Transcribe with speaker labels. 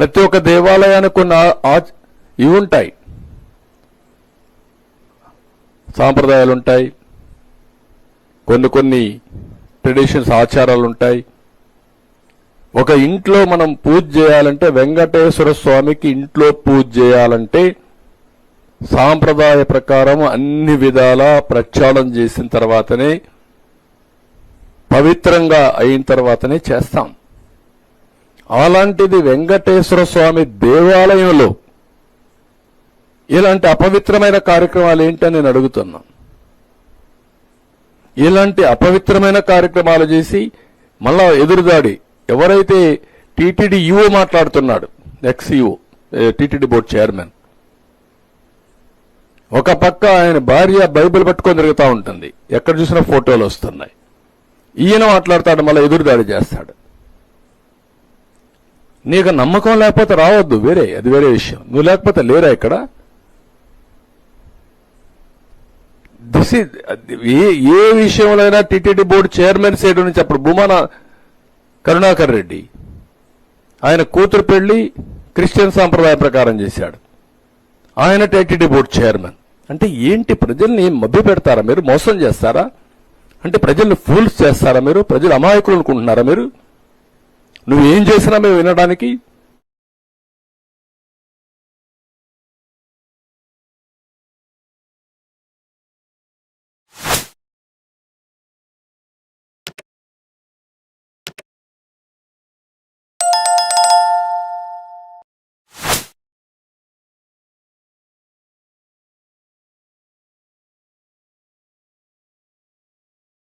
Speaker 1: ప్రతి ఒక్క దేవాలయానికి కొన్ని ఆ- ఇవి ఉంటాయి. సాంప్రదాయాలు ఉంటాయి. కొన్ని కొన్ని ట్రెడిషన్స్ ఆచారాలు ఉంటాయి. ఒక ఇంట్లో మనం పూజ చేయాలంటే వెంకటేశ్వర స్వామికి ఇంట్లో పూజ చేయాలంటే సాంప్రదాయ ప్రకారం అన్ని విధాల ప్రక్షాళన చేసిన తర్వాతనే పవిత్రంగా అయిన తర్వాతనే చేస్తాం. అలాంటిది వెంకటేశ్వర స్వామి దేవాలయంలో ఇలాంటి అపవిత్రమైన కార్యక్రమాలు ఏంటని నేను అడుగుతున్నా. ఇలాంటి అపవిత్రమైన కార్యక్రమాలు చేసి మళ్ళా ఎదురుదాడి ఎవరైతే టీటీడీ ఈఓ మాట్లాడుతున్నాడు ఎక్స్ఈఓ టీటీడీ బోర్డు చైర్మన్ ఒక పక్క ఆయన భార్య బైబిల్ పట్టుకొని తిరుగుతూ ఉంటుంది. ఎక్కడ చూసినా ఫోటోలు వస్తున్నాయి. ఈయన మాట్లాడతాడు మళ్ళీ ఎదురుదాడి చేస్తాడు. నీకు నమ్మకం లేకపోతే రావద్దు వేరే అది వేరే విషయం. నువ్వు లేకపోతే లేరా ఇక్కడ? దిస్ ఏ ఏ విషయంలోనైనా టిటిడి బోర్డు చైర్మన్ సైడ్ నుంచి అప్పుడు భూమాన కరుణాకర్ రెడ్డి ఆయన కూతురు పెళ్ళి క్రిస్టియన్ సాంప్రదాయ ప్రకారం చేశాడు. ఆయన టిటిడి బోర్డు చైర్మన్. అంటే ఏంటి ప్రజల్ని మభ్య పెడతారా మీరు? మోసం చేస్తారా? అంటే ప్రజల్ని ఫూల్స్ చేస్తారా మీరు? ప్రజలు అమాయకులు అనుకుంటున్నారా మీరు? నువ్వు ఏం చేసినా మేము వినడానికి